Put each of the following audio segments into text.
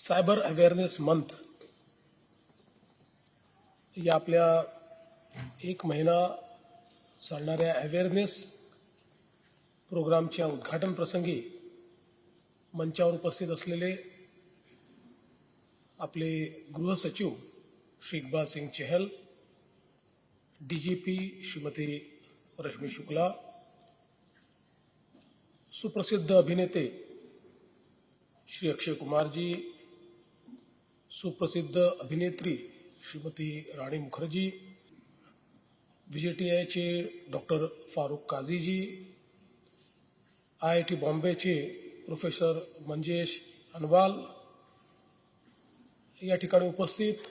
Cyber awareness month. या आपल्या एक महिना चालणाऱ्या अवेअरनेस प्रोग्रामच्या उद्घाटन प्रसंगी मंचावर उपस्थित असलेले आपले गृहसचिव Shri Iqbal Singh Chahal D G P Shrimati Rashmi Shukla सुप्रसिद्ध अभिनेते श्री अक्षय कुमारजी सुप्रसिद्ध अभिनेत्री श्रीमती राणी मुखर्जी चे डॉक्टर फारुख काझीजी आय आय टी बॉम्बेचे प्रोफेसर मंजेश अनवाल या ठिकाणी उपस्थित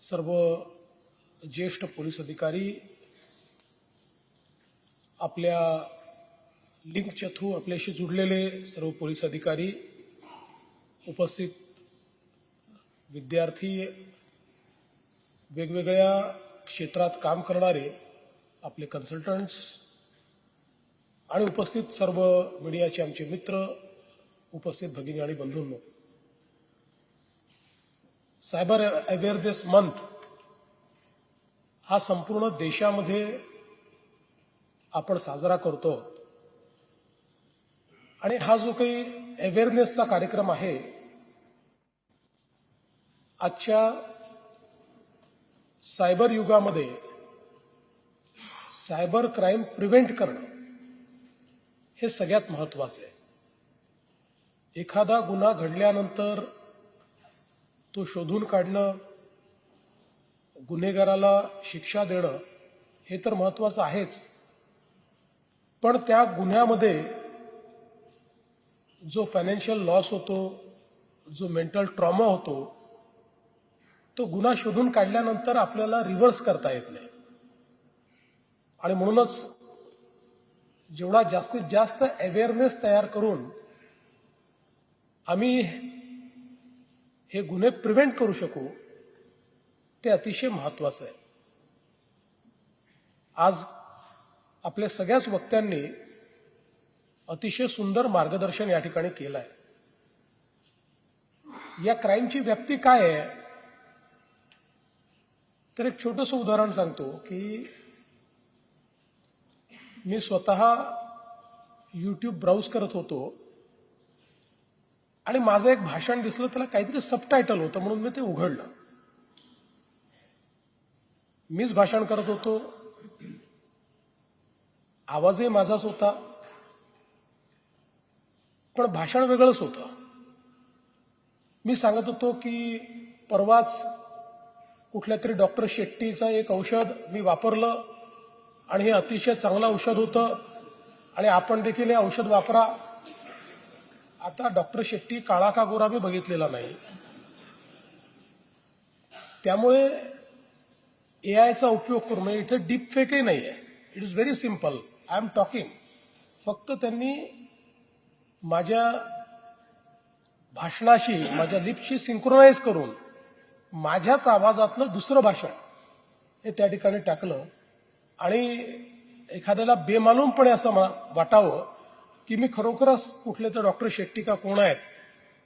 सर्व ज्येष्ठ पोलीस अधिकारी आपल्या लिंकच्या थ्रू आपल्याशी जुडलेले सर्व पोलीस अधिकारी उपस्थित विद्यार्थी वेगवेगळ्या क्षेत्रात काम करणारे आपले कन्सल्टंट्स आणि उपस्थित सर्व मीडियाचे आमचे मित्र उपस्थित भगिनी आणि बंधूंनो. सायबर अवेअरनेस मंथ हा संपूर्ण देशामध्ये आपण साजरा करतो. आणि हा जो काही अवेअरनेसचा कार्यक्रम आहे आजच्या सायबर युगामध्ये सायबर क्राईम प्रिव्हेंट करणं हे सगळ्यात महत्वाचं आहे. एखादा गुन्हा घडल्यानंतर तो शोधून काढणं गुन्हेगाराला शिक्षा देणं हे तर महत्वाचं आहेच. पण त्या गुन्ह्यामध्ये जो फायनान्शियल लॉस होतो जो मेंटल ट्रॉमा होतो तो गुन्हा शोधून काढल्यानंतर आपल्याला रिव्हर्स करता येत नाही. आणि म्हणूनच जेवढा जास्तीत जास्त अवेअरनेस तयार करून आम्ही हे गुन्हे प्रिव्हेंट करू शकू ते अतिशय महत्वाचं आहे. आज आपल्या सगळ्याच वक्त्यांनी अतिशय सुंदर मार्गदर्शन या ठिकाणी केलं आहे या क्राईमची व्याप्ती काय आहे? तर एक छोटंसं उदाहरण सांगतो की मी स्वतः यूट्यूब ब्राउज करत होतो आणि माझं एक भाषण दिसलं त्याला काहीतरी सबटायटल होतं म्हणून मी ते उघडलं. मीच भाषण करत होतो. आवाजही माझाच होता. पण भाषण वेगळंच होतं. मी सांगत होतो की परवाच कुठल्या तरी डॉक्टर शेट्टीचं एक औषध मी वापरलं आणि हे अतिशय चांगलं औषध होतं. आणि आपण देखील हे औषध वापरा. आता डॉक्टर शेट्टी काळा का गोरा मी बघितलेला नाही. त्यामुळे ए आयचा उपयोग करून म्हणजे इथे डीप फेकही नाही आहे it is very simple I am talking फक्त त्यांनी माझ्या भाषणाशी माझ्या लिपशी सिंक्रोनाइज करून माझ्याच आवाजातलं दुसरं भाषण हे त्या ठिकाणी टाकलं. आणि एखाद्याला बेमालूमपणे असं मा- वाटावं की मी खरोखरच कुठले तर डॉक्टर शेट्टी का कोण आहेत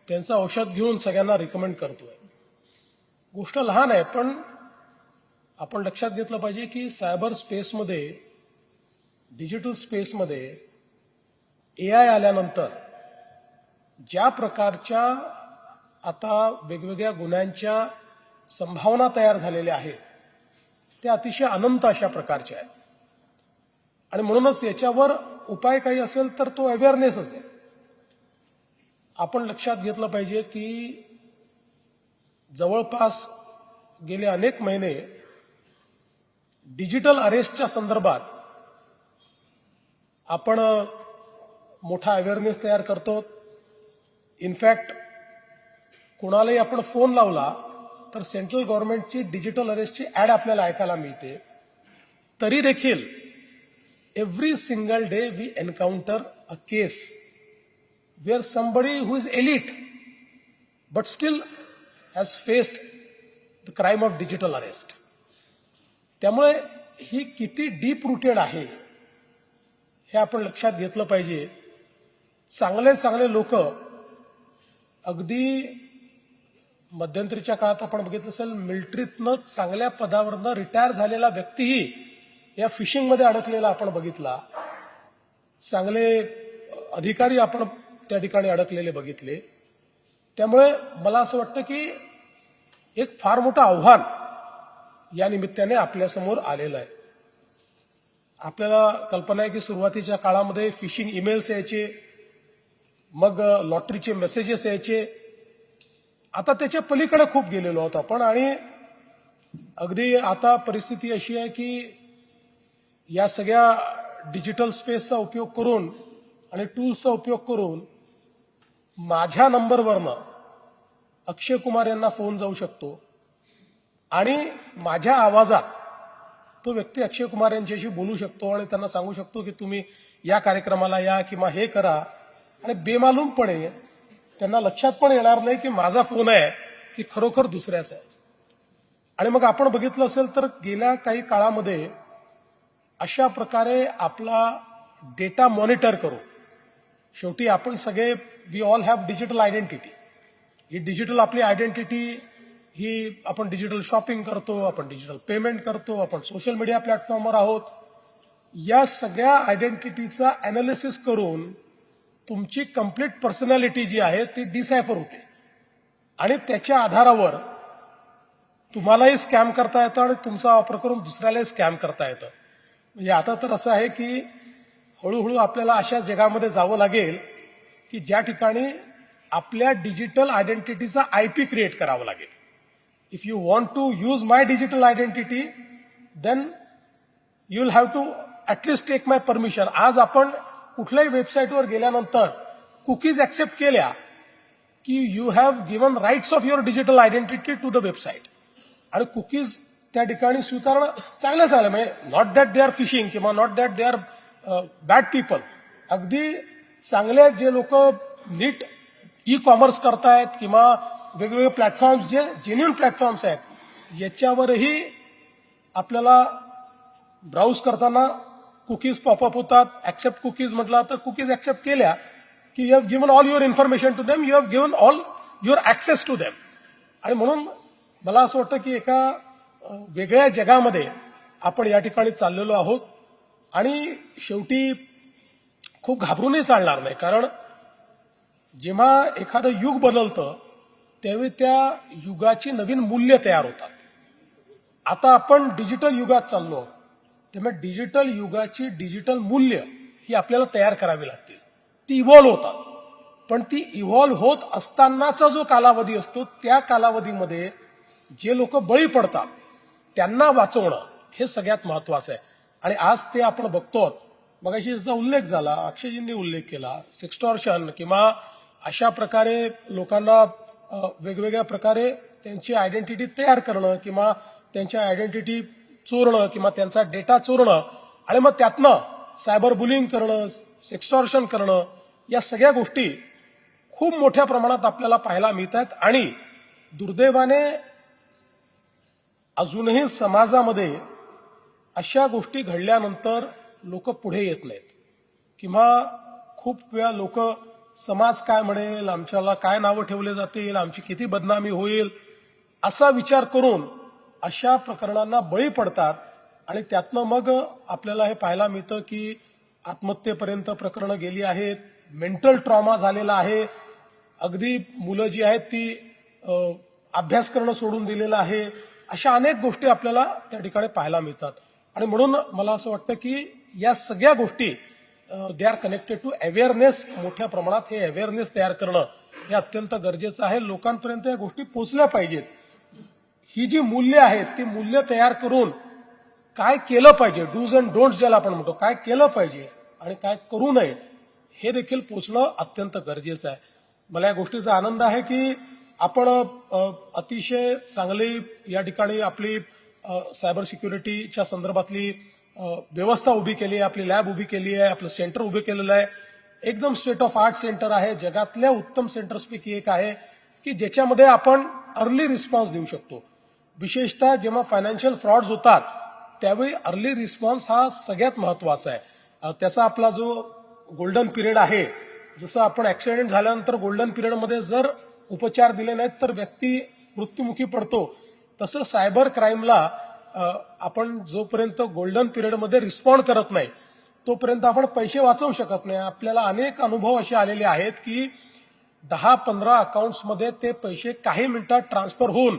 त्यांचं औषध घेऊन सगळ्यांना रिकमेंड करतोय. गोष्ट लहान आहे पण आपण लक्षात घेतलं पाहिजे की सायबर स्पेसमध्ये डिजिटल स्पेसमध्ये ए आय आल्यानंतर ज्या प्रकारच्या आता वेगवेगळ्या गुन्ह्यांच्या संभावना तयार झालेल्या आहेत. त्या अतिशय अनंत अशा प्रकारच्या आहेत. आणि म्हणूनच याच्यावर उपाय काही असेल तर तो अवेअरनेस असेल. आपण लक्षात घेतलं पाहिजे की जवळपास गेले अनेक महिने डिजिटल अरेस्टच्या संदर्भात आपण मोठा अवेअरनेस तयार करतो. इनफॅक्ट कुणालाही आपण फोन लावला तर सेंट्रल गव्हर्नमेंटची डिजिटल अरेस्टची ऍड आपल्याला ऐकायला मिळते. तरी देखील every single day we encounter a case where somebody who is elite but still has faced the crime of digital arrest त्यामुळे ही किती डीप रुटेड आहे हे आपण लक्षात घेतलं पाहिजे. चांगले चांगले लोक अगदी मध्यंतरीच्या काळात आपण बघितलं असेल मिलिटरीतनं चांगल्या पदावरनं रिटायर झालेला व्यक्तीही या फिशिंगमध्ये अडकलेला आपण बघितला. चांगले अधिकारी आपण त्या ठिकाणी अडकलेले बघितले. त्यामुळे मला असं वाटतं की एक फार मोठं आव्हान या निमित्ताने आपल्यासमोर आलेलं आहे. आपल्याला कल्पना आहे की सुरुवातीच्या काळामध्ये फिशिंग ईमेल्स यायचे मग लॉटरीचे मेसेजेस यायचे आता त्याच्या पलीकडे खूप गेलेलो आहोत आपण आणि अगदी आता परिस्थिती अशी आहे की या सगळ्या डिजिटल स्पेसचा उपयोग करून आणि टूल्सचा उपयोग करून माझ्या नंबरवरनं अक्षय कुमार यांना फोन जाऊ शकतो. आणि माझ्या आवाजात तो व्यक्ती अक्षय कुमार यांच्याशी बोलू शकतो आणि त्यांना सांगू शकतो की तुम्ही या कार्यक्रमाला या किंवा हे करा. आणि बेमालूमपणे त्यांना लक्षात पण येणार नाही की माझा फोन आहे की खरोखर दुसऱ्याचा आहे. आणि मग आपण बघितलं असेल तर गेल्या काही काळामध्ये अशा प्रकारे आपला डेटा मॉनिटर करू शेवटी आपण सगळे we all have digital identity. He digital आपली आयडेंटिटी ही आपण डिजिटल शॉपिंग करतो आपण डिजिटल पेमेंट करतो आपण सोशल मीडिया प्लॅटफॉर्मवर आहोत. या सगळ्या आयडेंटिटीचा अनालिसिस करून तुमची कंप्लीट पर्सनॅलिटी जी आहे ती डिसायफर होते. आणि त्याच्या आधारावर तुम्हालाही स्कॅम करता येतं आणि तुमचा वापर करून दुसऱ्यालाही स्कॅम करता येतं. म्हणजे आता तर असं आहे की हळूहळू आपल्याला अशा जगामध्ये जावं लागेल की ज्या ठिकाणी आपल्या डिजिटल आयडेंटिटीचा आय पी क्रिएट करावं लागेल. If you want to use my digital identity then you will have to at least take my permission आज आपण कुठल्याही वेबसाईटवर गेल्यानंतर कुकीज ऍक्सेप्ट केल्या की you have given rights of your digital identity to the website आणि cookies त्या ठिकाणी स्वीकारणं चांगलं झालं. म्हणजे not that they are phishing किंवा not that they are bad people अगदी चांगले जे लोक नीट ई कॉमर्स करतायत किंवा वेगवेगळे प्लॅटफॉर्म्स जे जेन्युन प्लॅटफॉर्म्स आहेत याच्यावरही आपल्याला ब्राउज करताना कुकीज पॉपअप होतात. ऍक्सेप्ट कुकीज म्हटलं तर कुकीज ऍक्सेप्ट केल्या की you have given all your information to them you have given all your access to them आणि म्हणून मला असं वाटतं की एका वेगळ्या जगामध्ये आपण या ठिकाणी चाललेलो आहोत. आणि शेवटी खूप घाबरूनही चालणार नाही. कारण जेव्हा एखादं युग बदलतं त्यावेळी त्या युगाची नवीन मूल्य तयार होतात. आता आपण डिजिटल युगात चाललो आहोत. त्यामुळे डिजिटल युगाची डिजिटल मूल्य ही आपल्याला तयार करावी लागतील ती इव्हॉल्व्ह होतात. पण ती इव्हॉल्व्ह होत असतानाचा जो कालावधी असतो त्या कालावधीमध्ये जे लोक बळी पडतात त्यांना वाचवणं हे सगळ्यात महत्वाचं आहे. आणि आज ते आपण बघतो मगाशी ज्याचा उल्लेख झाला अक्षयजींनी उल्लेख केला सिक्स्टॉर्शन किंवा अशा प्रकारे लोकांना वेगवेगळ्या प्रकारे त्यांची आयडेंटिटी तयार करणं किंवा त्यांच्या आयडेंटिटी चोरणं किंवा त्यांचा डेटा चोरणं आणि मग त्यातनं सायबर बुलिंग करणं एक्सॉर्शन करणं या सगळ्या गोष्टी खूप मोठ्या प्रमाणात आपल्याला पाहायला मिळत आहेत आणि दुर्दैवाने अजूनही समाजामध्ये अशा गोष्टी घडल्यानंतर लोक पुढे येत नाहीत. किंवा खूप वेळा लोक समाज काय म्हणेल आमच्याला काय नावं ठेवले जातील आमची किती बदनामी होईल असा विचार करून अशा प्रकरणांना बळी पडतात आणि त्यातनं मग आपल्याला हे पाहायला मिळतं की आत्महत्येपर्यंत प्रकरणं गेली आहेत मेंटल ट्रॉमा झालेला आहे. अगदी मुलं जी आहेत ती अभ्यास करणं सोडून दिलेलं आहे. अशा अनेक गोष्टी आपल्याला त्या ठिकाणी पाहायला मिळतात. आणि म्हणून मला असं वाटतं की या सगळ्या गोष्टी they are connected to awareness मोठ्या प्रमाणात हे अवेअरनेस तयार करणं हे अत्यंत गरजेचं आहे. लोकांपर्यंत या गोष्टी पोचल्या पाहिजेत. ही जी मूल्य आहेत ती मूल्य तयार करून काय केलं पाहिजे डूज अँड डोंट्स ज्याला आपण म्हणतो काय केलं पाहिजे आणि काय करू नये हे देखील पोचणं अत्यंत गरजेचं आहे. मला या गोष्टीचा आनंद आहे की आपण अतिशय चांगली या ठिकाणी आपली सायबर सिक्युरिटीच्या संदर्भातली व्यवस्था उभी केली आहे आपली लॅब उभी केली आहे आपलं सेंटर उभे केलेलं आहे. एकदम स्टेट ऑफ आर्ट सेंटर आहे जगातल्या उत्तम सेंटर्सपैकी एक आहे की ज्याच्यामध्ये आपण अर्ली रिस्पॉन्स देऊ शकतो. विशेषतः जेव्हा फायनान्शियल फ्रॉड्स होतात त्यावेळी अर्ली रिस्पॉन्स हा सगळ्यात महत्त्वाचा आहे. त्याचा आपला जो गोल्डन पिरियड आहे जसं आपण ऍक्सिडेंट झाल्यानंतर गोल्डन पिरियडमध्ये जर उपचार दिले नाहीत तर व्यक्ती मृत्युमुखी पडतो. तसं सायबर क्राईमला आपण जोपर्यंत गोल्डन पिरियडमध्ये रिस्पॉन्ड करत नाही तोपर्यंत आपण पैसे वाचवू शकत नाही. आपल्याला अनेक अनुभव असे आलेले आहेत की दहा पंधरा अकाउंट्समध्ये ते पैसे काही मिनिटात ट्रान्सफर होऊन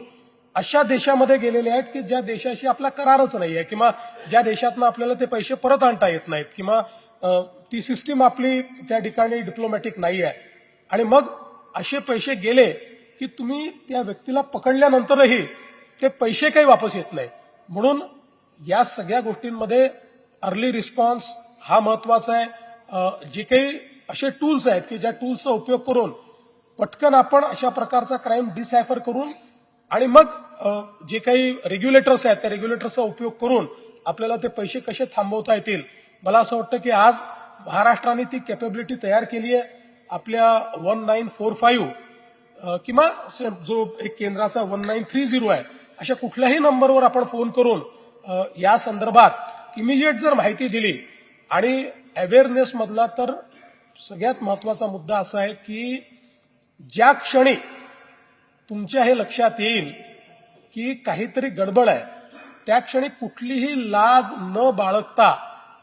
अशा देशामध्ये गेलेले आहेत की ज्या देशाशी आपला करारच नाही आहे किंवा ज्या देशातनं आपल्याला ते पैसे परत आणता येत नाहीत किंवा ती सिस्टीम आपली त्या ठिकाणी डिप्लोमॅटिक नाही आहे आणि मग असे पैसे गेले की तुम्ही त्या व्यक्तीला पकडल्यानंतरही ते पैसे काही वापस येत नाही म्हणून या सगळ्या गोष्टींमध्ये अर्ली रिस्पॉन्स हा महत्त्वाचा आहे. जे काही असे टूल्स आहेत की ज्या टूल्सचा उपयोग करून पटकन आपण अशा प्रकारचा क्राईम डिसायफर करून आणि मग जे काही रेग्युलेटर्स आहेत त्या रेग्युलेटर्सचा उपयोग करून आपल्याला ते पैसे कसे थांबवता येतील? मला असं वाटतं की आज महाराष्ट्राने ती कॅपेबिलिटी तयार केली आहे. आपल्या वन नाईन फोर फाईव्ह किंवा जो एक केंद्राचा वन नाईन थ्री झिरो आहे अशा कुठल्याही नंबरवर आपण फोन करून या संदर्भात इमिजिएट जर माहिती दिली आणि अवेअरनेस मधला तर सगळ्यात महत्त्वाचा मुद्दा असा आहे की ज्या क्षणी तुमच्या हे लक्षात येईल की काहीतरी गडबड आहे. त्या क्षणी कुठलीही लाज न बाळगता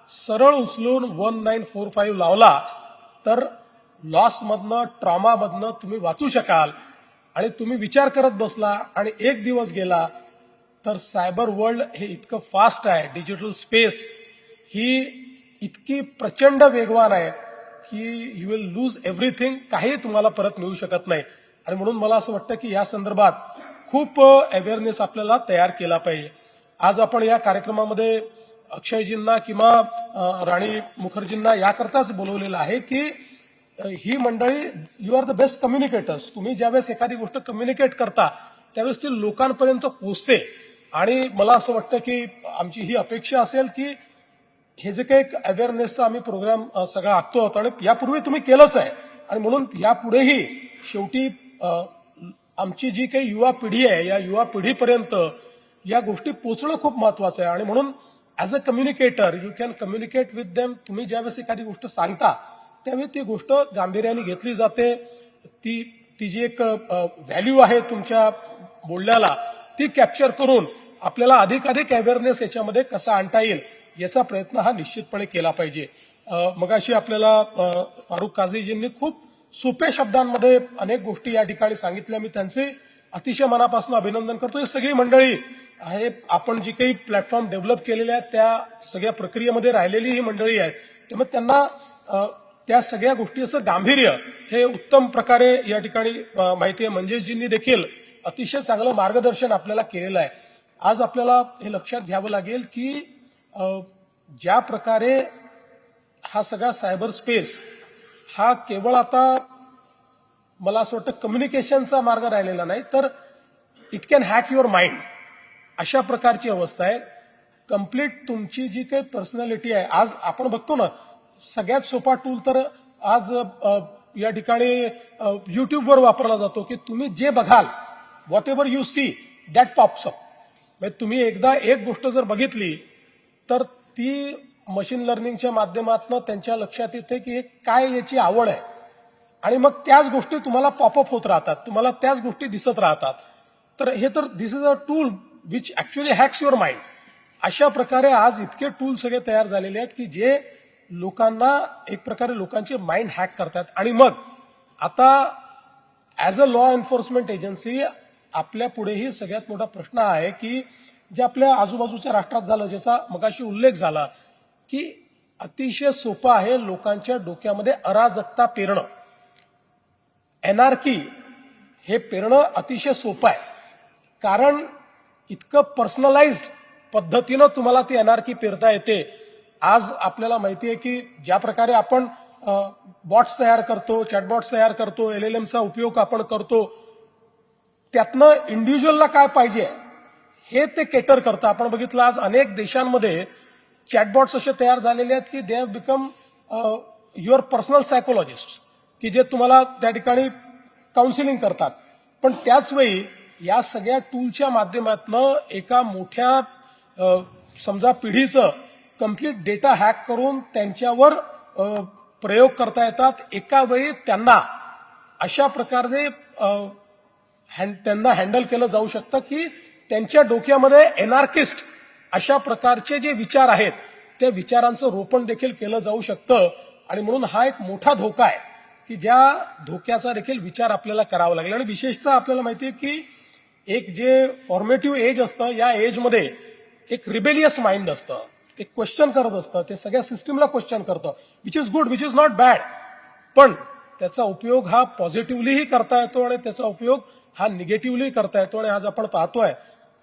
सरळ उचलून वन नाईन फोर फाईव्ह लावला तर लॉसमधनं ट्रॉमामधनं तुम्ही वाचू शकाल. आणि तुम्ही विचार करत बसला आणि एक दिवस गेला तर सायबर वर्ल्ड हे इतकं फास्ट आहे डिजिटल स्पेस ही इतकी प्रचंड वेगवान आहे की यू विल लूज एव्हरीथिंग काही तुम्हाला परत मिळू शकत नाही. आणि म्हणून मला असं वाटतं की या संदर्भात खूप अवेअरनेस आपल्याला तयार केला पाहिजे. आज आपण या कार्यक्रमामध्ये अक्षयजींना किंवा राणी मुखर्जींना याकरताच बोलवलेलं आहे की ही मंडळी you are the best communicators तुम्ही ज्यावेळेस एखादी गोष्ट कम्युनिकेट करता त्यावेळेस ती लोकांपर्यंत पोचते आणि मला असं वाटतं की आमची ही अपेक्षा असेल की हे जे काही एक अवेअरनेसचा आम्ही प्रोग्राम सगळा आखतो आहोत आणि यापूर्वी तुम्ही केलंच आहे. आणि म्हणून यापुढेही शेवटी आमची जी काही युवा पिढी आहे या युवा पिढीपर्यंत या गोष्टी पोचणं खूप महत्वाचं आहे. आणि म्हणून as a communicator you can communicate with them तुम्ही ज्यावेळेस एखादी गोष्ट सांगता त्यावेळी ती गोष्ट गांभीर्याने घेतली जाते. ती ती जी एक व्हॅल्यू आहे तुमच्या बोलण्याला ती कॅप्चर करून आपल्याला अधिकाधिक अवेअरनेस याच्यामध्ये कसा आणता येईल याचा प्रयत्न हा निश्चितपणे केला पाहिजे. मगाशी आपल्याला फारुख काझीजींनी खूप सोप्या शब्दांमध्ये अनेक गोष्टी या ठिकाणी सांगितल्या. मी त्यांचे अतिशय मनापासून अभिनंदन करतो. ही सगळी मंडळी आहे. आपण जी काही प्लॅटफॉर्म डेव्हलप केलेले आहेत त्या सगळ्या प्रक्रियेमध्ये राहिलेली ही मंडळी आहेत त्यामुळे त्यांना त्या सगळ्या गोष्टीचं गांभीर्य हे उत्तम प्रकारे या ठिकाणी माहिती आहे. मंजेशजींनी देखील अतिशय चांगलं मार्गदर्शन आपल्याला केलेलं आहे. आज आपल्याला हे लक्षात घ्यावं लागेल की ज्या प्रकारे हा सगळा सायबर स्पेस हा केवळ आता मला असं वाटतं कम्युनिकेशनचा मार्ग राहिलेला नाही तर it can hack your mind अशा प्रकारची अवस्था आहे. कंप्लीट तुमची जी काही पर्सनॅलिटी आहे आज आपण बघतो ना सगळ्यात सोपा टूल तर आज या ठिकाणी युट्यूबवर वापरला जातो की तुम्ही जे बघाल whatever you see that pops up म्हणजे तुम्ही एकदा एक गोष्ट जर बघितली तर ती मशीन लर्निंगच्या माध्यमातून त्यांच्या लक्षात येते की हे काय याची आवड आहे. आणि मग त्याच गोष्टी तुम्हाला पॉपअप होत राहतात. तुम्हाला त्याच गोष्टी दिसत राहतात. तर हे तर this is a tool which actually hacks your mind अशा प्रकारे आज इतके टूल सगळे तयार झालेले आहेत की जे लोकांना एक प्रकारे लोकांचे माइंड हॅक करतात. आणि मग आता as a law enforcement agency आपल्या पुढेही सगळ्यात मोठा प्रश्न आहे की जे आपल्या आजूबाजूच्या राष्ट्रात झालं ज्याचा मगाशी उल्लेख झाला की अतिशय सोपं आहे लोकांच्या डोक्यामध्ये अराजकता पेरणं. एनआरकी हे पेरणं अतिशय सोपं आहे. कारण इतकं पर्सनलाइज्ड पद्धतीनं तुम्हाला ती एनआरकी पेरता येते. आज आपल्याला माहिती आहे की ज्या प्रकारे आपण बॉट्स तयार करतो चॅटबॉट्स तयार करतो एल एल एमचा उपयोग आपण करतो त्यातनं इंडिव्हिज्युअलला काय पाहिजे? हे ते केटर करतं. आपण बघितलं आज अनेक देशांमध्ये चॅटबॉट्स असे तयार झालेले आहेत की they have become your personal psychologist की जे तुम्हाला त्या ठिकाणी काउन्सिलिंग करतात. पण त्याचवेळी या सगळ्या टूलच्या माध्यमातून एका मोठ्या समजा पिढीचं कंप्लीट डेटा हॅक करून त्यांच्यावर प्रयोग करता येतात. एका वेळी त्यांना अशा प्रकारे त्यांना हँडल केलं जाऊ शकतं की त्यांच्या डोक्यामध्ये एनार्किस्ट अशा प्रकारचे जे विचार आहेत त्या विचारांचं रोपण देखील केलं जाऊ शकतं. आणि म्हणून हा एक मोठा धोका आहे की ज्या धोक्याचा देखील विचार आपल्याला करावा लागेल. आणि विशेषतः आपल्याला माहिती आहे की एक जे फॉर्मेटिव्ह एज असतं या एजमध्ये एक रिबेलियस माइंड असतं. ते क्वेश्चन करत असतं ते सगळ्या सिस्टीमला क्वेश्चन करतं. Which is good which is not bad पण त्याचा उपयोग हा पॉझिटिव्हलीही करता येतो आणि त्याचा उपयोग हा निगेटिव्हली करता येतो. आणि आज आपण पाहतोय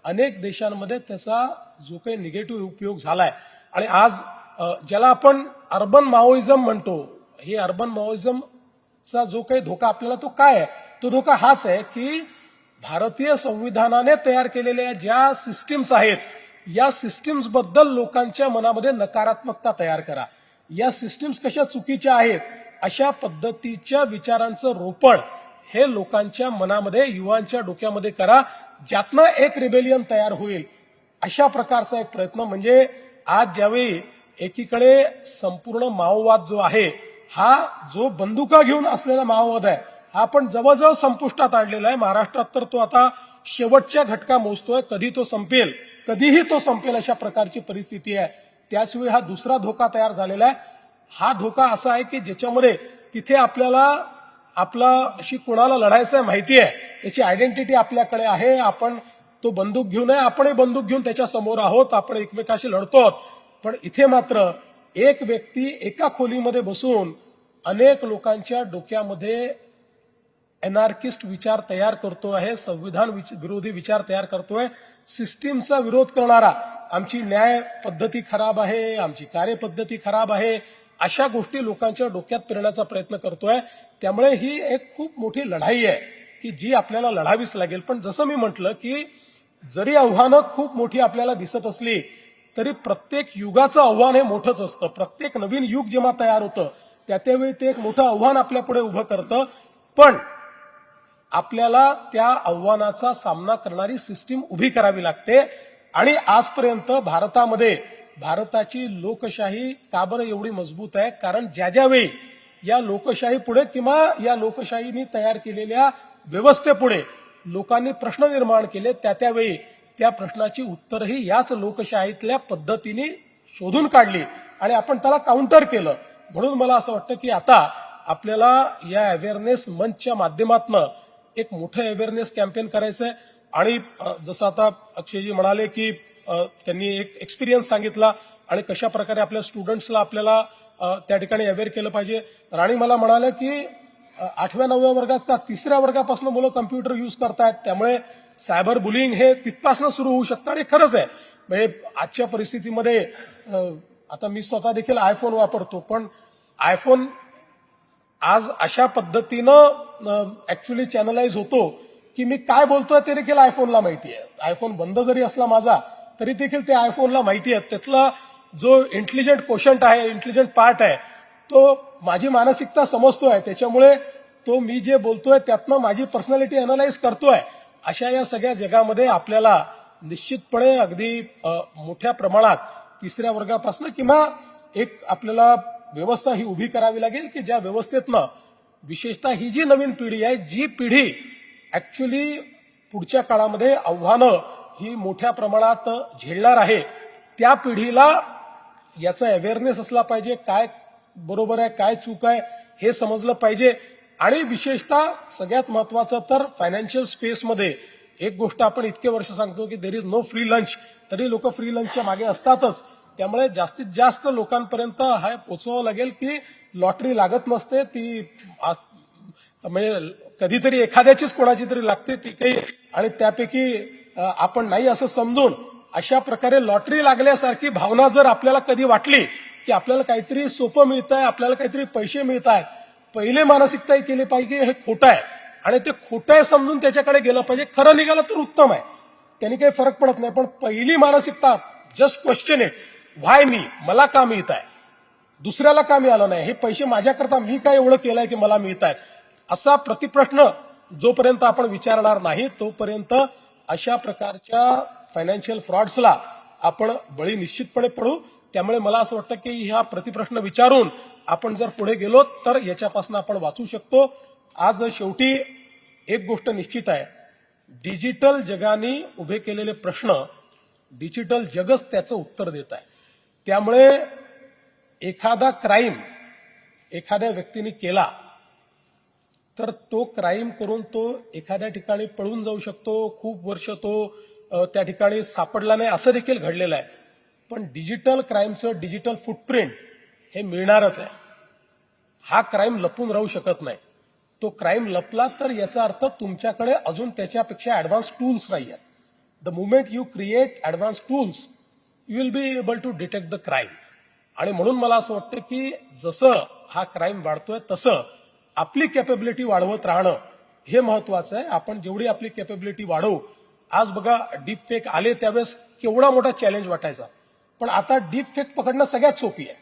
अनेक देशांमध्ये त्याचा जो काही निगेटिव्ह उपयोग झालाय. आणि आज ज्याला आपण अर्बन माओइझम म्हणतो हे अर्बन माओइझमचा जो काही धोका आपल्याला तो काय आहे? तो धोका हाच आहे की भारतीय संविधानाने तयार केलेल्या ज्या सिस्टीम्स आहेत या सिस्टीम्सबद्दल लोकांच्या मनामध्ये नकारात्मकता तयार करा. या सिस्टीम्स कशा चुकीच्या आहेत? अशा पद्धतीच्या विचारांचं रोपण हे लोकांच्या मनामध्ये युवांच्या डोक्यामध्ये करा. ज्यातनं एक रिबेलियन तयार होईल अशा प्रकारचा एक प्रयत्न. म्हणजे आज ज्यावेळी एकीकडे संपूर्ण माओवाद जो आहे हा जो बंदुका घेऊन असलेला माओवाद आहे हा आपण जवळजवळ संपुष्टात आणलेला आहे. महाराष्ट्रात तर तो आता शेवटच्या घटका मोजतोय. कधी तो संपेल कधीही तो संपेल अशा प्रकारची परिस्थिती आहे. त्याचवेळी हा दुसरा धोका तयार झालेला आहे. हा धोका असा आहे की ज्याच्यामध्ये तिथे आपल्याला आपला अशी कुणाला लढायचं आहे माहिती आहे त्याची आयडेंटिटी आपल्याकडे आहे आपण तो बंदूक घेऊन आहे आपणही बंदूक घेऊन त्याच्यासमोर आहोत आपण एकमेकाशी लढतो पण इथे मात्र एक व्यक्ती एका खोलीमध्ये बसून अनेक लोकांच्या डोक्यामध्ये एनार्किस्ट विचार तयार करतो आहे संविधान विच- विरोधी विचार तयार करतोय. सिस्टीमचा विरोध करणारा आमची न्याय पद्धती खराब आहे आमची कार्यपद्धती खराब आहे अशा गोष्टी लोकांच्या डोक्यात पेरण्याचा प्रयत्न करतोय. त्यामुळे ही एक खूप मोठी लढाई आहे की जी आपल्याला लढावीच लागेल. पण जसं मी म्हटलं की जरी आव्हानं खूप मोठी आपल्याला दिसत असली तरी प्रत्येक युगाचं आव्हान हे मोठंच असतं. प्रत्येक नवीन युग जेव्हा तयार होतं त्या त्यावेळी ते एक मोठं आव्हान आपल्या पुढे उभं करतं. पण आपल्याला त्या आव्हानाचा सामना करणारी सिस्टीम उभी करावी लागते. आणि आजपर्यंत भारतामध्ये भारताची लोकशाही का बरं एवढी मजबूत आहे? कारण ज्या ज्यावेळी या लोकशाही पुढे किंवा या लोकशाहीने तयार केलेल्या व्यवस्थेपुढे लोकांनी प्रश्न निर्माण केले त्या त्यावेळी त्या प्रश्नाची उत्तरही याच लोकशाहीतल्या पद्धतीने शोधून काढली. आणि आपण त्याला काउंटर केलं. म्हणून मला असं वाटतं की आता आपल्याला या अवेअरनेस मंचच्या माध्यमातनं एक मोठं अवेअरनेस कॅम्पेन करायचं आहे आणि जसं आता अक्षयजी म्हणाले की त्यांनी एक एक्सपिरियन्स सांगितला. आणि कशा प्रकारे आपल्या स्टुडंट्सला आपल्याला त्या ठिकाणी अवेअर केलं पाहिजे. राणी मला म्हणाल्या की आठव्या नवव्या वर्गात का तिसऱ्या वर्गापासून मुलं कम्प्युटर युज करतायत? त्यामुळे सायबर बुलिंग हे तिथपासून सुरू होऊ शकतं आणि खरंच आहे. म्हणजे आजच्या परिस्थितीमध्ये आता मी स्वतः देखील आयफोन वापरतो पण आयफोन आज अशा पद्धतीनं ऍक्च्युली चॅनलाइज होतो की मी काय बोलतोय ते देखील आयफोनला माहिती आहे. आयफोन बंद जरी असला माझा तरी देखील ते आयफोनला माहिती आहे. त्यातला जो इंटेलिजंट क्वेश्चन आहे इंटेलिजंट पार्ट आहे तो माझी मानसिकता समजतो आहे त्याच्यामुळे तो मी जे बोलतोय त्यातनं माझी पर्सनॅलिटी अनालाइज करतोय. अशा या सगळ्या जगामध्ये आपल्याला निश्चितपणे अगदी मोठ्या प्रमाणात तिसऱ्या वर्गापासून किंवा एक आपल्याला व्यवस्था ही उभी करावी लागेल की ज्या व्यवस्थेतनं विशेषतः ही जी नवीन पिढी आहे जी पिढी ऍक्च्युली पुढच्या काळामध्ये आव्हानं ही मोठ्या प्रमाणात झेलणार आहे त्या पिढीला याचा अवेअरनेस असला पाहिजे काय बरोबर आहे काय चूक आहे हे समजलं पाहिजे. आणि विशेषतः सगळ्यात महत्वाचं तर फायनान्शियल स्पेसमध्ये एक गोष्ट आपण इतके वर्ष सांगतो की there is no free lunch तरी लोक फ्री लंचच्या मागे असतातच. त्यामुळे जास्तीत जास्त लोकांपर्यंत हा पोचवावं लागेल की लॉटरी लागत नसते ती म्हणजे कधीतरी एखाद्याचीच कोणाची तरी लागते ती काही. आणि त्यापैकी आपण नाही असं समजून अशा प्रकारे लॉटरी लागल्यासारखी भावना जर आपल्याला कधी वाटली की आपल्याला काहीतरी सोपं मिळत आहे आपल्याला काहीतरी पैसे मिळत आहेत पहिले मानसिकता ही केली पाहिजे हे खोटं आहे. आणि ते खोटं आहे समजून त्याच्याकडे गेलं पाहिजे. खरं निघालं तर उत्तम आहे. त्यांनी काही फरक पडत नाही. पण पहिली मानसिकता जस्ट क्वेश्चन इट व्हाय मी मला का मिळत आहे दुसऱ्याला का मिळालं नाही? हे पैसे माझ्याकरता मी काय एवढं केलंय की मला मिळत आहेत असा प्रतिप्रश्न जोपर्यंत आपण विचारणार नाही तोपर्यंत अशा प्रकारच्या फायनान्शियल फ्रॉड्सला आपण बळी निश्चितपणे पडू. त्यामुळे मला असं वाटतं की ह्या प्रतिप्रश्न विचारून आपण जर पुढे गेलो तर याच्यापासून आपण वाचू शकतो. आज शेवटी एक गोष्ट निश्चित आहे. डिजिटल जगाने उभे केलेले प्रश्न डिजिटल जगच त्याचं उत्तर देत आहे. त्यामुळे एखादा क्राईम एखाद्या व्यक्तीने केला तर तो क्राईम करून तो एखाद्या ठिकाणी पळून जाऊ शकतो खूप वर्ष तो त्या ठिकाणी सापडला नाही असं देखील घडलेलं आहे. पण डिजिटल क्राईमचं डिजिटल फुटप्रिंट हे मिळणारच आहे. हा क्राईम लपून राहू शकत नाही. तो क्राईम लपला तर याचा अर्थ तुमच्याकडे अजून त्याच्यापेक्षा ऍडव्हान्स टूल्स नाही आहेत the moment you create advance tools you will be able to detect the crime आणि म्हणून मला असं वाटतं की जसं हा क्राईम वाढतोय तसं आपली कॅपेबिलिटी वाढवत राहणं हे महत्वाचं आहे. आपण जेवढी आपली कॅपेबिलिटी वाढवू आज बघा डीप फेक आले त्यावेळेस केवढा मोठा चॅलेंज वाटायचा. पण आता डीप फेक पकडणं सगळ्यात सोपी आहे.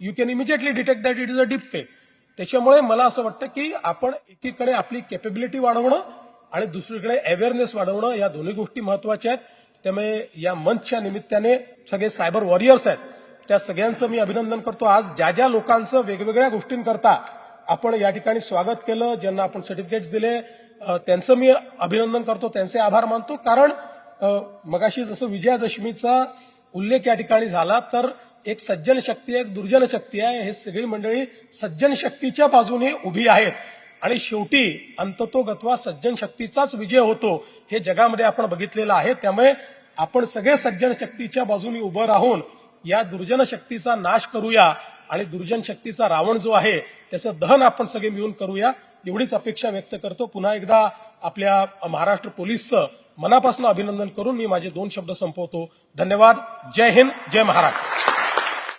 You can immediately detect that it is a deep fake त्याच्यामुळे मला असं वाटतं की आपण एकीकडे आपली कॅपेबिलिटी वाढवणं आणि दुसरीकडे अवेअरनेस वाढवणं या दोन्ही गोष्टी महत्त्वाच्या आहेत. त्यामुळे या मंचच्या निमित्ताने सगळे सायबर वॉरियर्स आहेत. त्या सगळ्यांचं मी अभिनंदन करतो. आज ज्या ज्या लोकांचं वेगवेगळ्या गोष्टींकरता आपण या ठिकाणी स्वागत केलं ज्यांना आपण सर्टिफिकेट्स दिले. त्यांचं मी अभिनंदन करतो त्यांचे आभार मानतो. कारण मगाशी जसं विजयादशमीचा उल्लेख या ठिकाणी झाला तर एक सज्जन शक्ती आहे एक दुर्जन शक्ती आहे. हे सगळी मंडळी सज्जन शक्तीच्या बाजूने उभी आहेत. आणि शेवटी अंततोगत्वा सज्जन शक्तीचाच विजय होतो हे जगामध्ये आपण बघितलेलं आहे. त्यामुळे आपण सगळे सज्जन शक्तीच्या बाजूने उभं राहून या दुर्जन शक्तीचा नाश करूया. आणि दुर्जन शक्तीचा रावण जो आहे त्याचं दहन आपण सगळे मिळून करूया एवढीच अपेक्षा व्यक्त करतो. पुन्हा एकदा आपल्या महाराष्ट्र पोलीसचं मनापासून अभिनंदन करून मी माझे दोन शब्द संपवतो. धन्यवाद. जय हिंद. जय महाराष्ट्र.